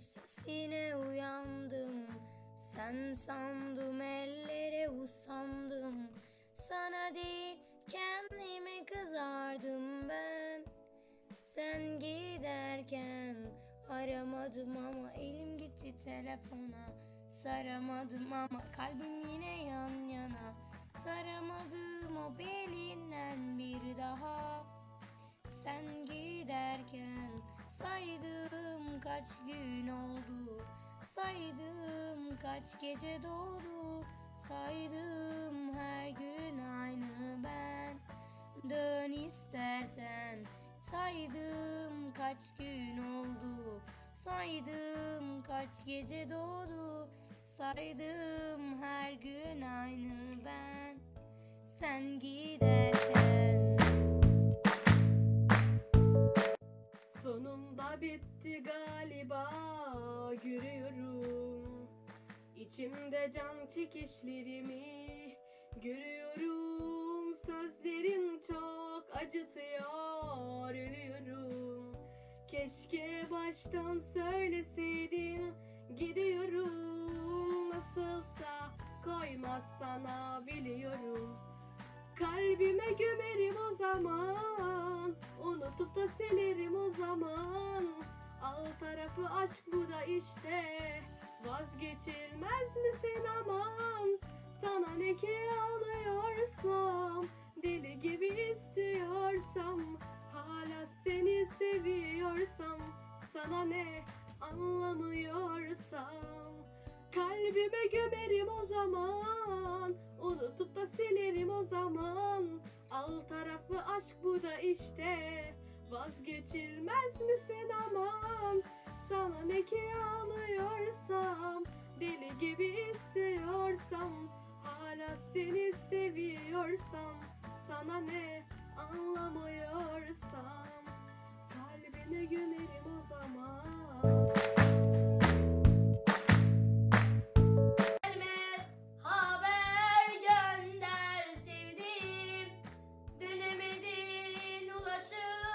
sesine uyandım. Sen sandım ellere usandım. Sana değil kendime kızardım ben. Sen giderken aramadım ama elim gitti telefona. Saramadım ama kalbim yine yan yana. Saramadım o belinden bir daha. Sen giderken saydım kaç gün oldu? Saydım kaç gece doğdu Saydım her gün aynı ben. Dön istersen Saydım kaç gün oldu? Saydım kaç gece doğdu Saydım her gün aynı ben. Sen giderken İçimde can çekişlerimi görüyorum. Sözlerin çok acıtıyor ölüyorum. Keşke baştan söyleseydin gidiyorum. Nasılsa koymaz sana biliyorum. Kalbime gömerim o zaman Unutup da silerim o zaman. Alt tarafı aşk bu da işte Vazgeçilmez misin aman? Sana ne ki ağlıyorsam Deli gibi istiyorsam Hala seni seviyorsam Sana ne anlamıyorsam. Kalbime gömerim o zaman Unutup da silerim o zaman. Al tarafı aşk bu da işte Vazgeçilmez misin aman sana ne ki ağlıyorsam Deli gibi istiyorsam Hala seni seviyorsam Sana ne anlamıyorsam Kalbine gömerim o zaman. Haber gönder sevdim Dönemedin ulaşım.